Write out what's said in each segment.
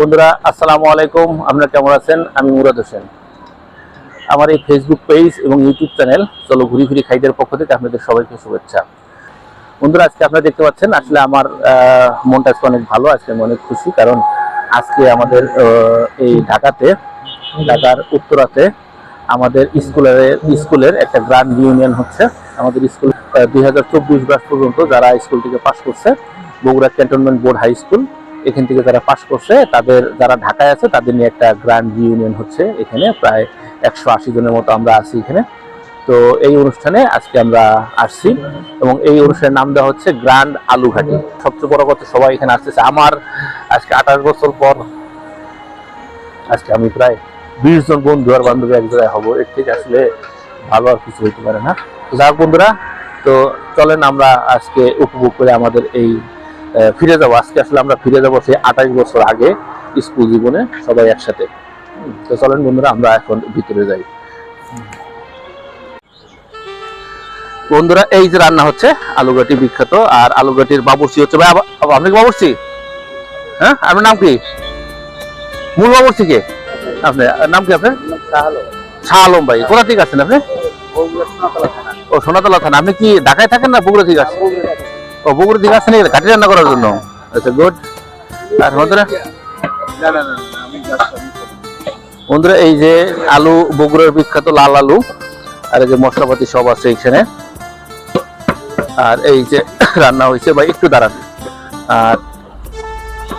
বন্ধুরা, আসসালামু আলাইকুম। আপনারা কেমন আছেন? আমি মুরাদ হোসেন। আমার এই ফেসবুক পেজ এবং ইউটিউব চ্যানেল চলো ঘুরি ঘুরি খাইদের পক্ষ থেকে আপনাদের সবাইকে শুভেচ্ছা। বন্ধুরা, আজকে আপনারা দেখতে পাচ্ছেন, আসলে আমার মনটা আজকে অনেক ভালো, আজকে আমি অনেক খুশি, কারণ আজকে আমাদের এই ঢাকাতে, ঢাকার উত্তরাতে আমাদের স্কুলের স্কুলের একটা গ্রান্ড ইউনিয়ন হচ্ছে। আমাদের স্কুল দুই হাজার চব্বিশ ব্যাচ পর্যন্ত যারা স্কুল থেকে পাশ করছে, Bogura cantonment board high school এখান থেকে যারা পাশ করছে, তাদের যারা ঢাকায় আছে, তাদের নিয়ে একটা গ্র্যান্ড ইউনিয়ন হচ্ছে এখানে, প্রায় একশো আশি জনের মতো আমরা আছি এখানে। তো এই অনুষ্ঠানে আজকে আমরা আসছি এবং এই অনুষ্ঠানের নাম দেওয়া হচ্ছে গ্র্যান্ড আলুঘাটি সবচেয়ে বড় কথা, সবাই এখানে আসতেছে। আমার আজকে আঠাশ বছর পর, আজকে আমি প্রায় বিশ জন বন্ধু আর বান্ধবী এক জায়গায় হব। এর থেকে আসলে ভালো আর কিছু হইতে পারে না। যাক বন্ধুরা, তো চলেন আমরা আজকে উপভোগ করে আমাদের এই ফিরে যাব। আজকে আসলে আমরা ফিরে যাব সেই আঠাশ বছর আগে স্কুল জীবনে সবাই একসাথে। তো চলেন বন্ধুরা, আমরা এখন ভিতরে যাই। বন্ধুরা, এই যে রান্না হচ্ছে আলুগাটি বিখ্যাত, আর আলুগাটির বাবুর্চি হচ্ছে। ভাই আপনি কি বাবুর্চি? হ্যাঁ আপনার নাম কি? মূল বাবুর্চি কে? আপনি, নাম কি আপনার? শাহ আলম ভাই, কোথা থেকে আসছেন আপনি? ও, সোনাতলা থানা। আপনি কি ঢাকায় থাকেন না বগুড়া থেকে আসছেন? ও বগুড়া থেকে আসছেন এখানে কাঠি রান্না করার জন্য? আচ্ছা গুড আর বন্ধুরা? বন্ধুরা, এই যে আলু, বগুড়ার বিখ্যাত লাল আলু, আর এই যে মশলাপাতি সব আছে এখানে আর এই যে রান্না হয়েছে, ভাই, একটু দাঁড়ান। আর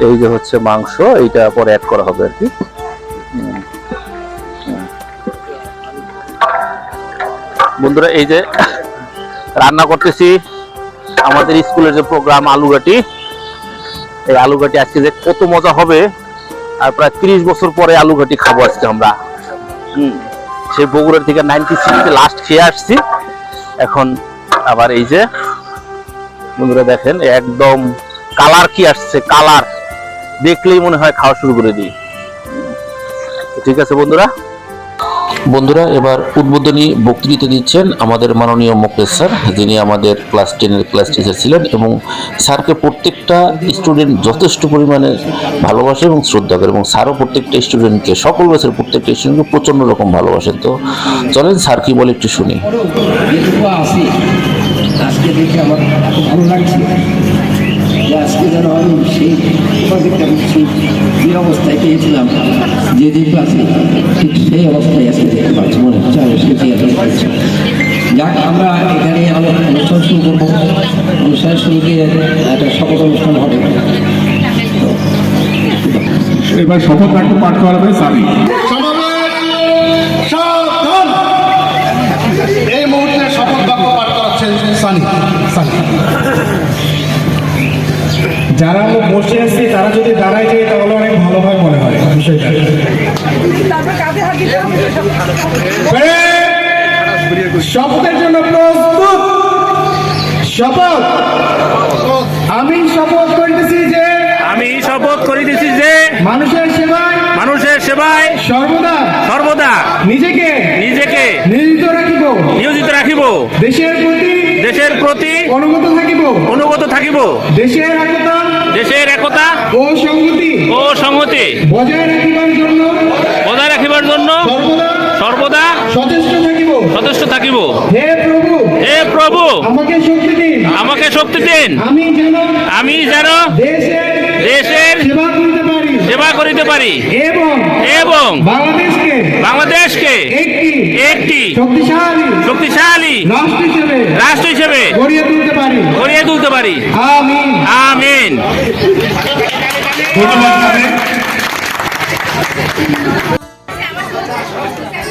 এই যে হচ্ছে মাংস, এইটা পরে অ্যাড করা হবে আর কি। বন্ধুরা, এই যে রান্না করতেছি। আমাদের স্কুলের যে প্রোগ্রাম আলুগাটি এই আলুগাটি আজকে যে কত মজা হবে, আর প্রায় তিরিশ বছর পরে আলুঘাটি খাব আজকে আমরা। সেই বগুড়ার থেকে নাইনটি সিক্সে লাস্ট খেয়ে আসছি। এখন আবার এই যে, বন্ধুরা দেখেন, একদম কালার কি আসছে কালার দেখলেই মনে হয় খাওয়া শুরু করে দিই। ঠিক আছে বন্ধুরা? বন্ধুরা, এবার উদ্বোধনী বক্তৃতা দিচ্ছেন আমাদের মাননীয় মুকেশ স্যার। যিনি আমাদের ক্লাস টেনের ক্লাস টিচার ছিলেন এবং স্যারকে প্রত্যেকটা স্টুডেন্ট যথেষ্ট পরিমাণে ভালোবাসে এবং শ্রদ্ধা করে এবং স্যারও প্রত্যেকটা স্টুডেন্টকে, সকল বছর প্রত্যেকটা স্টুডেন্টকে প্রচণ্ড রকম ভালোবাসেন। তো চলেন, স্যার কি বলে একটু শুনি। আজকে দেখে আমার ভালো লাগছে। যেন আমি সেই আমি সেই যে অবস্থায় পেয়েছিলাম যে যে ক্লাসে ঠিক সেই অবস্থায় আজকে দেখতে পাচ্ছি মনে হচ্ছে আমি সে থিয়েটার পাচ্ছি যাক আমরা এখানে অনুষ্ঠান শুরু করব অনুষ্ঠান শুরু দিয়ে একটা শপথ অনুষ্ঠান হবে এবার শপথ বাক্য পাঠ করাবে সামি সাবধান শপথের জন্য প্রস্তুত। শপথ। আমি শপথ করিতেছি যে আমি শপথ করিতেছি যে মানুষের সেবায় মানুষের সেবায় সর্বদা সর্বদা নিজেকে নিজেকে নিয়োজিত রাখিব। নিয়োজিত রাখিব। দেশের প্রতি দেশের প্রতি অনুগত থাকিব। অনুগত থাকিব। দেশের একতা দেশের একতা ও সংহতি ও সংহতি বজায় রাখিবার জন্য বজায় রাখিবার জন্য সর্বদা সর্বদা সচেষ্ট থাকিব সচেষ্ট থাকিব। হে প্রভু হে প্রভু আমাকে শক্তি দিন। আমাকে শক্তি দিন। আমি যেন আমি যেন দেশের দেশের সেবা করতে পারি। সেবা করিতে পারি। এবং এবং বাংলাদেশকে বাংলাদেশকে একটি একটি শক্তিশালী শক্তিশালী রাষ্ট্র হিসেবে রাষ্ট্র হিসেবে গড়িয়ে তুলতে পারি। গড়িয়ে তুলতে পারি। আমি আমিন। ধন্যবাদ।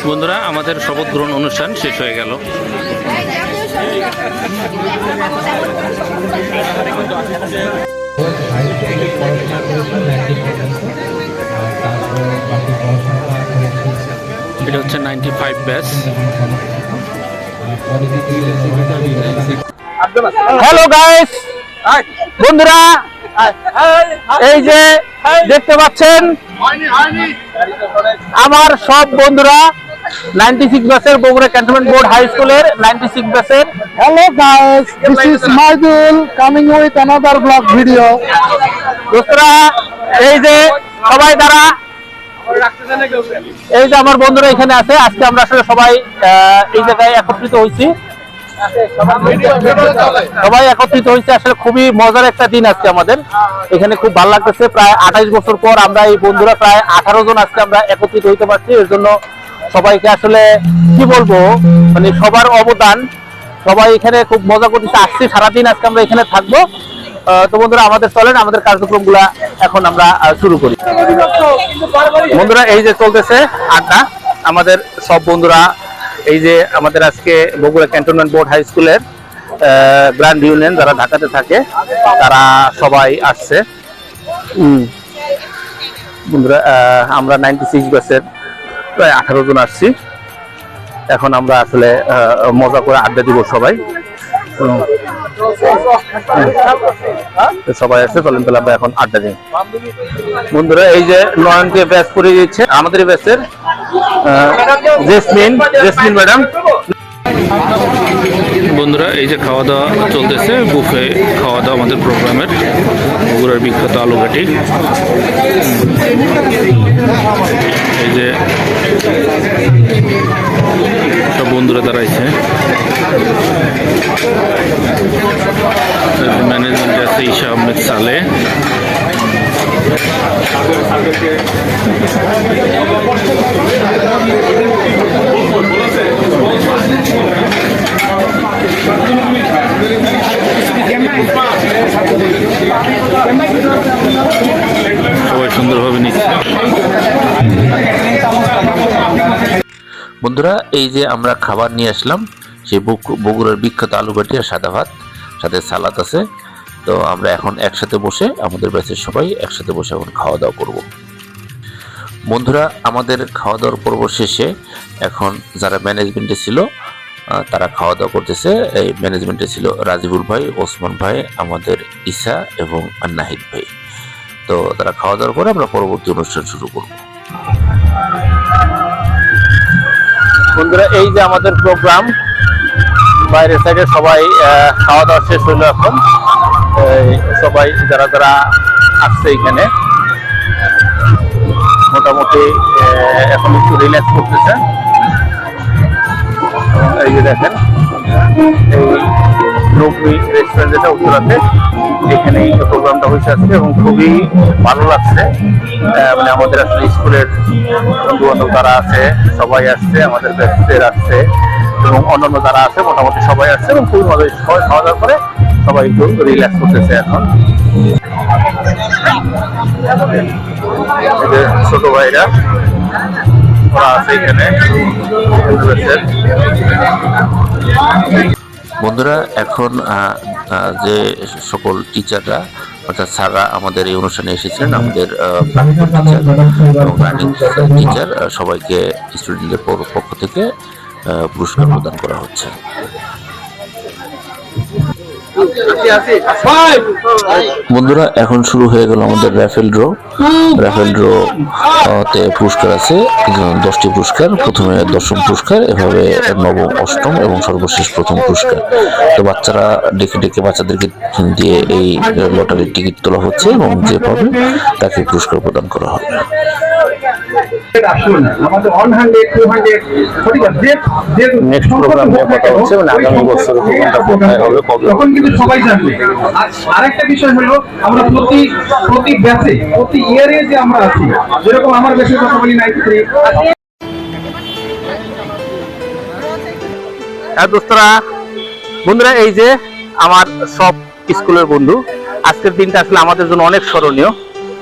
বন্ধুরা আমাদের শপথ গ্রহণ অনুষ্ঠান শেষ হয়ে গেল। এটা হচ্ছে ninety five batch hello guys বন্ধুরা এই যে দেখতে পাচ্ছেন আমার সব বন্ধুরা নাইনটি সিক্স ব্যাচের বগুড়া ক্যান্টনমেন্ট বোর্ড হাই স্কুলের নাইনটি সিক্স ব্যাচের Hello guys, this is Maidul coming with another vlog video. দোস্তরা এই যে সবাই দাঁড়া এই যে আমার বন্ধুরা এখানে আছে আজকে আমরা আসলে সবাই এই জায়গায় একত্রিত হয়েছি। সবাই একত্রিত হয়েছে আসলে খুবই মজার একটা দিন আজকে আমাদের। এখানে খুব ভালো লাগতেছে প্রায় আঠাইশ বছর পর আমরা এই বন্ধুরা প্রায় আঠারো জন আজকে আমরা একত্রিত হইতে পারছি এর জন্য সবাইকে আসলে কি বলব মানে সবার অবদান। সবাই এখানে খুব মজা করতেছে, আসছি, সারাদিন আজকে আমরা এখানে থাকব। তো বন্ধুরা, আমাদের চলেন, আমাদের কার্যক্রমগুলা এখন আমরা শুরু করি। বন্ধুরা, এই যে চলতেছে আড্ডা, আমাদের সব বন্ধুরা, এই যে আমাদের আজকে বগুড়া ক্যান্টনমেন্ট বোর্ড হাই স্কুলের গ্র্যান্ড ইউনিয়ন যারা ঢাকাতে থাকে, তারা সবাই আসছে। বন্ধুরা আমরা নাইনটি সিক্স ব্যাচের প্রায় আঠারো জন আসছি। এখন আমরা আসলে মজা করে আড্ডা দিব সবাই। সবাই আছে চলেন তাহলে আমরা এখন আড্ডা দিই। বন্ধুরা, এই যে নয়নকে ব্যাস করে দিচ্ছে আমাদের ব্যাচের জেসমিন জেসমিন ম্যাডাম। বন্ধুরা, এই যে খাওয়া দাওয়া চলতেছে, বুফে খাওয়া দাওয়া আমাদের প্রোগ্রামের। বগুড়ার বিখ্যাত আলুঘাটি। এই যে সব বন্ধুরা দাঁড়াইছে। ম্যানেজমেন্টে আছে ঈশা আহমেদ সালে। বন্ধুরা, এই যে আমরা খাবার নিয়ে আসলাম, সেই বগু- বগুড়ার বিখ্যাত আলু ভাটি আর সাদা ভাত, সাথে সালাদ আছে। তো আমরা এখন একসাথে বসে, আমাদের ব্যাচের সবাই একসাথে বসে এখন খাওয়া দাওয়া করব। বন্ধুরা, আমাদের খাওয়া দাওয়ার পর্ব শেষে এখন যারা ম্যানেজমেন্টে ছিল তারা খাওয়া দাওয়া করতেছে। এই ম্যানেজমেন্টে ছিল রাজিবুল ভাই, ওসমান ভাই, আমাদের ঈশা এবং নাহিদ ভাই। তো তারা খাওয়া দাওয়ার পরে আমরা পরবর্তী অনুষ্ঠান শুরু করব। বন্ধুরা, এই যে আমাদের প্রোগ্রাম বাইরের সাইডে সবাই খাওয়া দাওয়া শেষ হইল এখন। সবাই যারা যারা আসছে এখানে, মোটামুটি এখন একটু রিল্যাক্স করতেছে। এই যে দেখেন, এই নবমী রেস্টুরেন্ট যেটা উত্তরাতে এখানে এই প্রোগ্রামটা হয়েছে আজকে এবং খুবই ভালো লাগছে মানে আমাদের আসলে স্কুলের বন্ধু বান্ধব যারা আছে, সবাই আসছে, আমাদের ব্যাচের আসছে, এবং অন্যান্য যারা আছে, মোটামুটি সবাই আসছে এবং খুবই হয়েছে। সবাই খাওয়া পরে সবাই একটু রিল্যাক্স করতেছে এখন ছোট ভাইরা, ওরা আছে এখানে বন্ধুরা এখন যে সকল টিচাররা অর্থাৎ স্যাররা আমাদের এই অনুষ্ঠানে এসেছিলেন আমাদের প্রাক্তন টিচার এবং রানিং টিচার সবাইকে স্টুডেন্টদের পক্ষ থেকে পুরস্কার প্রদান করা হচ্ছে। বন্ধুরা, এখন শুরু হয়ে গেল আমাদের র্যাফেল ড্র র্যাফেল ড্র তে পুরস্কার আছে দশটি পুরস্কার। প্রথমে দশম পুরস্কার, এভাবে নবম, অষ্টম এবং সর্বশেষ প্রথম পুরস্কার। তো বাচ্চারা ডেকে ডেকে বাচ্চাদেরকে দিয়ে এই লটারির টিকিট তোলা হচ্ছে এবং যে পাবে তাকে পুরস্কার প্রদান করা হবে। আসুন। আমাদের ওয়ান হান্ড্রেড টু হান্ড্রেড যে যে নেক্সট প্রোগ্রাম কথা হচ্ছে মানে আগামী বছর প্রোগ্রামটা কোথায় হবে কবে? তখন কিন্তু সবাই জানবে। আর আরেকটা বিষয় হলো আমরা প্রতি প্রতি ব্যাচে প্রতি ইয়ারে যে আমরা আছি যেরকম আমার ব্যাচের কথা বলি নাইনটি থ্রি হ্যাঁ দোস্তরা বন্ধুরা এই যে আমার সব স্কুলের বন্ধু আজকের দিনটা আসলে আমাদের জন্য অনেক স্মরণীয়।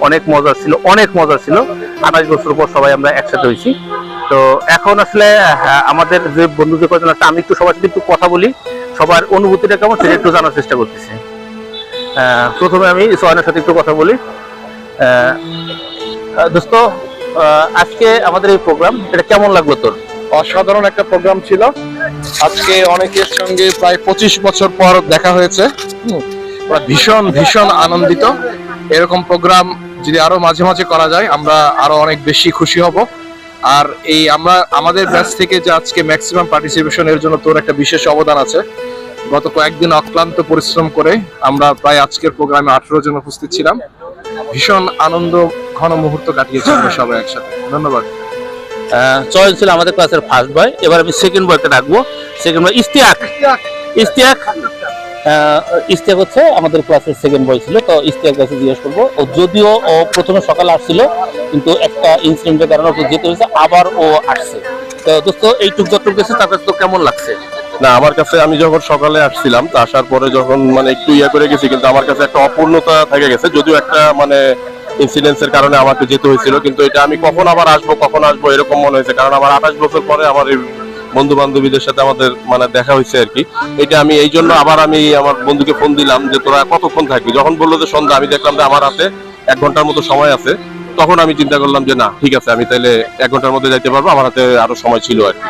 অনেক মজা ছিল, অনেক মজা ছিল। আঠাশ বছর পর সবাই আমরা একসাথে হয়েছি। তো এখন আসলে আমাদের যে বন্ধু যে কজন আছে, আমি একটু সবার সাথে একটু কথা বলি। সবার অনুভূতিটা কেমন সেটা একটু জানার চেষ্টা করতেছি। প্রথমে আমি সোহানের সাথে একটু কথা বলি। দোস্ত আজকে আমাদের এই প্রোগ্রাম, এটা কেমন লাগল তোর? অসাধারণ একটা প্রোগ্রাম ছিল। আজকে অনেকের সঙ্গে প্রায় পঁচিশ বছর পর দেখা হয়েছে। ভীষণ ভীষণ আনন্দিত। এরকম প্রোগ্রাম যদি আরও মাঝে মাঝে করা যায় আমরা আরও অনেক বেশি খুশি হব। আর এই আমরা আমাদের ব্যাচ থেকে যে আজকে ম্যাক্সিমাম পার্টিসিপেশন এর জন্য তোর একটা বিশেষ অবদান আছে। গত কয়েকদিন অক্লান্ত পরিশ্রম করে আমরা প্রায় আজকের প্রোগ্রামে আঠেরো জন উপস্থিত ছিলাম। ভীষণ আনন্দ ঘন মুহূর্ত কাটিয়েছি আমরা সবাই একসাথে। ধন্যবাদ। আহ, চয়ন ছিল আমাদের ক্লাসের ফার্স্ট বয় এবার আমি সেকেন্ড বয়কে ডাকবো। সেকেন্ড বয় ইস্তিয়াক ইস্তিয়াক ইস্তিয়াক হচ্ছে আমাদের ক্লাসের সেকেন্ড বয় ছিল, তো ইস্তিয়াক কাছে জিজ্ঞেস করব। ও যদিও ও প্রথমে সকালে আসছিল, কিন্তু একটা ইনসিডেন্টের কারণে ওকে যেতে হয়েছে, আবার ও আসছে। তো দোস্ত, এইটুক যতটুক গেছে তার কাছে তো কেমন লাগছে? না, আমার কাছে আমি যখন সকালে আসছিলাম আসার পরে যখন মানে একটু ইয়ে করে গেছি, কিন্তু আমার কাছে একটা অপূর্ণতা থেকে গেছে, যদিও একটা মানে ইনসিডেন্সের কারণে আমাকে যেতে হয়েছিল, কিন্তু এটা আমি কখন আবার আসব, কখন আসব, এরকম মনে হয়েছে, কারণ আমার আঠাশ বছর পরে আমার এই বন্ধু বান্ধবীদের সাথে আমাদের মানে দেখা হয়েছে আর কি। এটা আমি এই জন্য আবার আমি আমার বন্ধুকে ফোন দিলাম যে তোরা কতক্ষণ থাকবি? যখন বলল যে সন্ধ্যা আমি দেখলাম যে আমার হাতে এক ঘণ্টার মতো সময় আছে। তখন আমি চিন্তা করলাম যে না ঠিক আছে আমি তাহলে এক ঘণ্টার মধ্যে যাইতে পারব। আমার হাতে আরও সময় ছিল আর কি।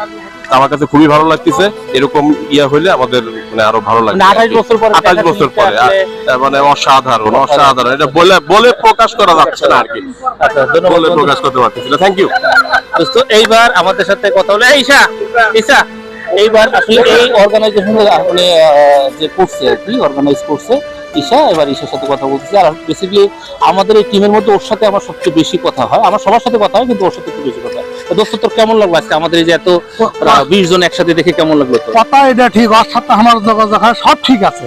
আমার কাছে খুবই ভালো লাগতেছে। এরকম ইয়া হইলে আমাদের মানে আরও ভালো লাগবে মানে আঠাশ বছর পরে আঠাশ বছর পরে মানে অসাধারণ অসাধারণ। এটা বলে বলে প্রকাশ করা যাচ্ছে না আর কি। আচ্ছা বলে প্রকাশ করতে পারতেছি না। থ্যাংক ইউ দোস্ত এইবার আমাদের সাথে কথা হলো ঈশা ঈশা এইবার আসলে এই অর্গানাইজেশন যে করছে আর কি অর্গানাইজ করছে ঈশা এবার ঈশার সাথে কথা বলতেছি। আর বেসিক্যালি আমাদের এই টিমের মধ্যে ওর সাথে আমার সবচেয়ে বেশি কথা হয়। আমার সবার সাথে কথা হয় কিন্তু ওর সাথে একটু বেশি কথা হয়। দোস্ত তোর কেমন লাগল আজকে? আমাদের এই যে এত বিশ জন একসাথে দেখে কেমন লাগল কথা এটা ঠিক ওর সাথে আমার যোগাযোগ হয় সব ঠিক আছে।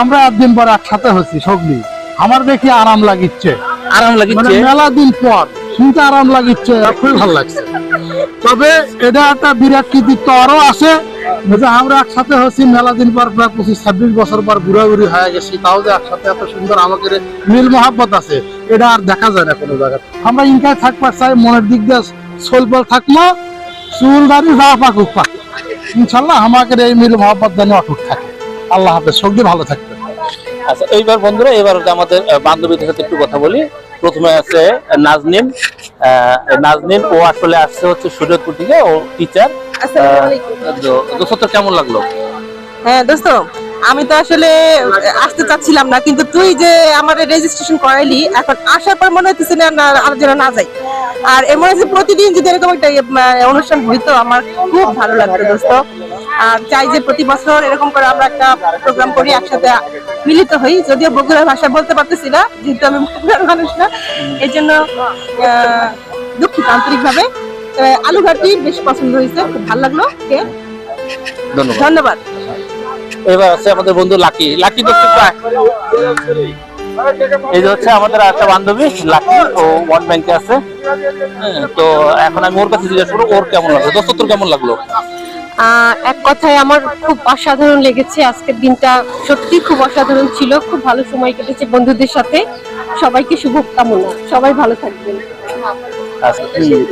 আমরা একদিন পর একসাথে হচ্ছি সগলি। আমার দেখি আরাম লাগিচ্ছে। আরাম মানে লাগিচ্ছে মেলা দিন পর। শুনতে আরাম লাগিচ্ছে খুবই ভালো লাগছে। তবে এটা একটা বিরাট কৃতিত্ব। আরও আছে যে আমরা একসাথে হচ্ছি মেলা দিন পর প্রায় পঁচিশ, ছাব্বিশ বছর পর বুড়ি হয়ে গেছি, তাও যে একসাথে এত সুন্দর আমাদের মিল মহাব্বত আছে, এটা আর দেখা যায় না কোনো জায়গায় আমরা ইনকায় থাকবার চাই মনের দিক দিয়ে সোলবল থাকব, চুল দাড়ি যা পাকুক, পাক। ইনশাল্লাহ আমাদের এই মিল মহাব্বত যেন অটুট থাকে। আল্লাহ হাফেজ সবজি ভালো থাকবে আচ্ছা এইবার বন্ধুরা এবার আমাদের বান্ধবীদের সাথে একটু কথা বলি। প্রথমে আছে নাজনিন। নাজনিন ও আসলে আসছে হচ্ছে সুরতপুর থেকে ও টিচার দোস্ত তোর কেমন লাগল? হ্যাঁ দোস্ত আমি তো আসলে আসতে চাচ্ছিলাম না কিন্তু তুই যে আমার রেজিস্ট্রেশন করাইলি এখন আসার পর মনে হচ্ছে না আর যেন না যাই। আর এমন আছে প্রতিদিন যদি এরকম একটা অনুষ্ঠান হইতো আমার খুব ভালো লাগতো দোস্ত। চাই যে প্রতি বছর এরকম করে আমরা একটা প্রোগ্রাম করি একসাথে মিলিত হই। যদিও বগুড়ার ভাষা বলতে পারতেছি না যেহেতু আমি বগুড়ার মানুষ না এই জন্য দুঃখিত আন্তরিকভাবে। আলুঘাটি বেশ পছন্দ হয়েছে খুব ভালো লাগল ধন্যবাদ। এবার আছে আমাদের বন্ধু লাকি। লাকি একটু এই যে হচ্ছে আমাদের একটা বান্ধবী লাকি ও ওয়ান ব্যাংকে আছে। হ্যাঁ, তো এখন আমি ওর কাছে জিজ্ঞেস করব ওর কেমন লাগল? দোস্ত তোর কেমন লাগল? এক কথায় আমার খুব অসাধারণ লেগেছে। আজকের দিনটা সত্যি খুব অসাধারণ ছিল। খুব ভালো সময় কেটেছে বন্ধুদের সাথে। সবাইকে শুভকামনা। সবাই ভালো থাকবেন। আচ্ছা,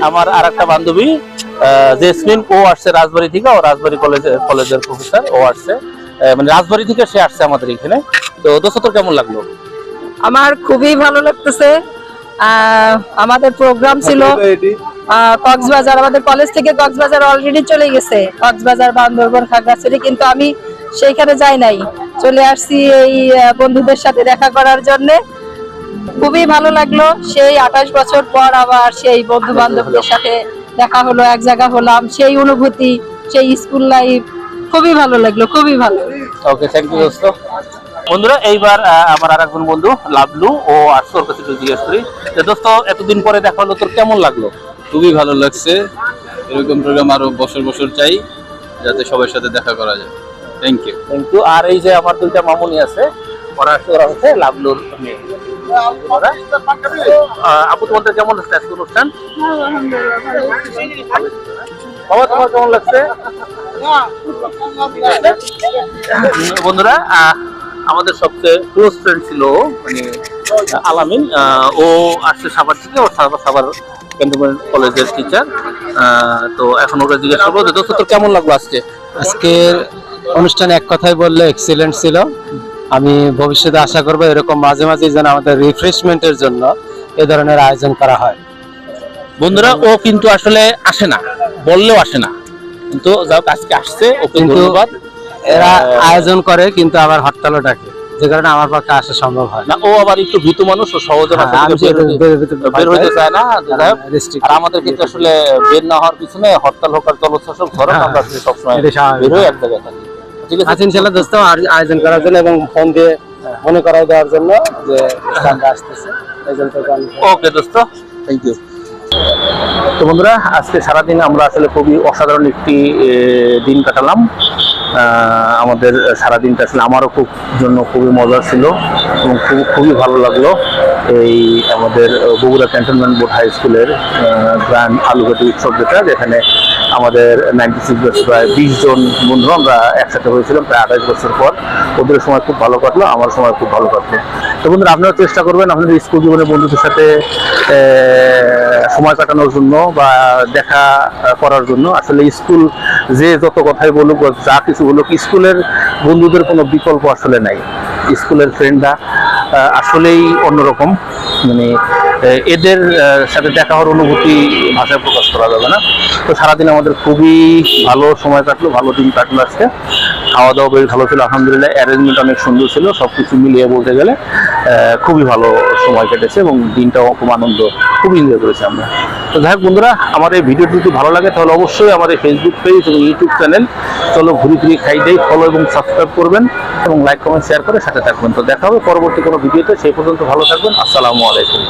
আমার আর একটা বান্ধবী আহ, জেসমিন ও আসছে রাজবাড়ি থেকে। ও রাজবাড়ি কলেজে কলেজের প্রফেসর ও আসছে। আহ, মানে রাজবাড়ি থেকে সে আসছে আমাদের এখানে। তো দোস্ত তোর কেমন লাগল? আমার খুবই ভালো লাগতেছে। আহ, আমাদের প্রোগ্রাম ছিল কক্সবাজার, আমাদের কলেজ থেকে কক্সবাজার অলরেডি চলে গেছে। কক্সবাজার, বান্দরবন, খাগড়াছড়ি, কিন্তু আমি সেইখানে যাই নাই। চলে আসছি এই বন্ধুদের সাথে দেখা করার জন্য। খুবই ভালো লাগল। সেই আঠাশ বছর পর আবার সেই বন্ধু বান্ধবদের সাথে দেখা হলো, এক জায়গা হলাম। সেই অনুভূতি, সেই স্কুল লাইফ খুবই ভালো লাগল, খুবই ভালো। ওকে থ্যাংক ইউ দোস্ত। বন্ধুরা, এইবার আমার আর একজন বন্ধু লাভলু ও ওর কাছে জিজ্ঞেস করি যে, দোস্ত, এতদিন পরে দেখা হলো, তোর কেমন লাগল? খুবই ভালো লাগছে। এরকম প্রোগ্রাম আরও বছর বছর চাই যাতে সবার সাথে দেখা করা যায়। থ্যাংক ইউ থ্যাংক ইউ আর এই যে আমার দুইটা মামুনি আছে ওরা ওরা হচ্ছে লাভলুর মেয়ে। আপু তোমাদের কেমন লাগছে আজকে অনুষ্ঠান? বাবা তোমার কেমন লাগছে? বন্ধুরা আহ, আমাদের সবচেয়ে ক্লোজ ফ্রেন্ড ছিল ও, মানে আহ, আলামিন ও আসছে সাভার থেকে ও সাভার সাভার ক্যান্টনমেন্ট কলেজের টিচার তো এখন ওরা জিজ্ঞেস করব যে দোস্ত তোর কেমন লাগল আজকে? আজকের অনুষ্ঠান এক কথায় বললে এক্সিলেন্ট ছিল। আমি ভবিষ্যতে আশা করব এরকম মাঝে মাঝে যেন আমাদের রিফ্রেশমেন্টের জন্য এ ধরনের আয়োজন করা হয়। বন্ধুরা ও কিন্তু আসলে আসে না বললেও আসে না। কিন্তু যাক আজকে আসছে ও কিন্তু এরা আয়োজন করে কিন্তু আবার হরতালও ডাকে। যে কারণে আমার পক্ষে আসা সম্ভব হয় না। ও আবার একটু ভীতু মানুষ ও সহজে হ্যাঁ, বের হইতে- চায় না. আর আমাদের কিন্তু আসলে বের না হওয়ার পিছনে হরতাল হোক আর জলশাসক ধরো হ্যাঁ, আমরা সবসময় বের হয়ে এক জায়গায় থাকি ঠিক আছে? আচ্ছা ইনশাল্লাহ দোস্ত আয়োজন করার জন্য এবং ফোন দিয়ে মনে করাই দেওয়ার জন্য যে আসতেছে। ওকে দোস্ত। থ্যাংক ইউ তো বন্ধুরা আজকে সারাদিন আমরা আসলে খুবই অসাধারণ একটি দিন কাটালাম। আমাদের সারাদিনটা ছিল, আমারও খুব জন্য খুবই মজা ছিল এবং খুব খুবই ভালো লাগল এই আমাদের বগুড়া ক্যান্টনমেন্ট বোর্ড হাই স্কুলের গ্র্যান্ড আলুঘাটি উৎসব যেটা, যেখানে আমাদের নাইনটি সিক্স প্রায় বিশ জন বন্ধু আমরা একসাথে হয়েছিলাম, প্রায় আঠাশ বছর পর। ওদের সময় খুব ভালো কাটলো, আমার সময় খুব ভালো কাটলো। তো বন্ধুরা আপনারা চেষ্টা করবেন আপনাদের স্কুল জীবনের বন্ধুদের সাথে সময় কাটানোর জন্য বা দেখা করার জন্য। আসলে স্কুল যে যত কথাই বলুক বা যা কিছু বলুক, স্কুলের বন্ধুদের কোনো বিকল্প আসলে নাই। স্কুলের ফ্রেন্ডরা আসলেই অন্যরকম। মানে এদের সাথে দেখা হওয়ার অনুভূতি ভাষায় প্রকাশ করা যাবে না। তো সারাদিন আমাদের খুবই ভালো সময় কাটলো, ভালো দিন কাটলো আজকে। খাওয়া দাওয়া বেশ ভালো ছিল, আলহামদুলিল্লাহ। অ্যারেঞ্জমেন্ট অনেক সুন্দর ছিল সব কিছু মিলিয়ে বলতে গেলে খুবই ভালো সময় কেটেছে এবং দিনটাও খুব আনন্দ, খুব এনজয় করেছি আমরা। তো যাই হোক বন্ধুরা, আমার এই ভিডিওটি যদি ভালো লাগে, তাহলে অবশ্যই আমার এই ফেসবুক পেজ এবং ইউটিউব চ্যানেল চলো ঘুরি ফিরি খাই দেই ফলো এবং সাবস্ক্রাইব করবেন এবং লাইক কমেন্ট শেয়ার করে সাথে থাকবেন। তো দেখা হবে পরবর্তী কোনো ভিডিওতে সেই পর্যন্ত ভালো থাকবেন, আসসালামু আলাইকুম।